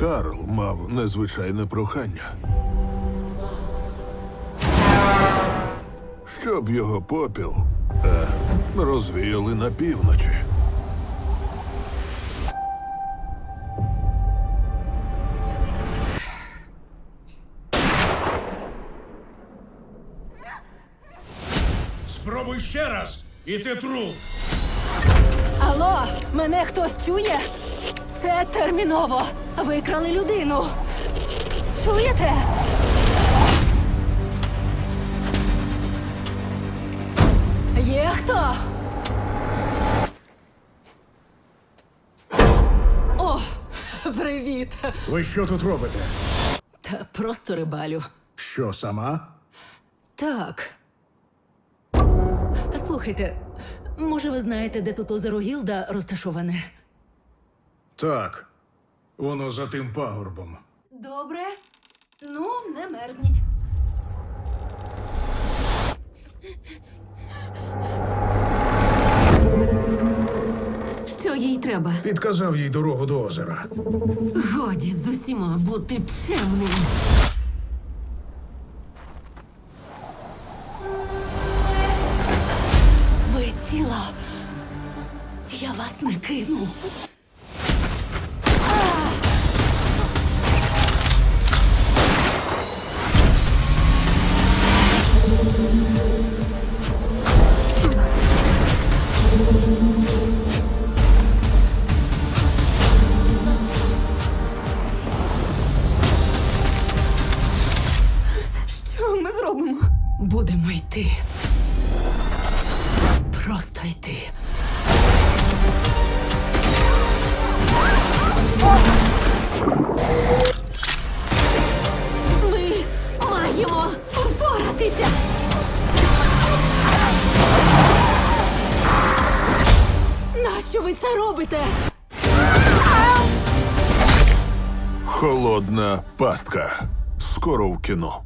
Карл мав незвичайне прохання. Щоб його попіл е, розвіяли на півночі. Спробуй ще раз, і ти труп. Алло, мене хтось чує? Це терміново. Викрали людину. Чуєте? Є хто? О, привіт. Ви що тут робите? Та просто рибалю. Що сама? Так. Слухайте, може, ви знаєте, де тут озеро Гілда розташоване? Так. Воно за тим пагорбом. Добре. Ну, не мерзніть. Що їй треба? Підказав їй дорогу до озера. Годі з усіма бути чемним. Ви ціла. Я вас не кину. ми зробимо? Будемо йти. Просто йти. Ми маємо впоратися. Нащо ви це робите? Холодна пастка. Скоро в кіно.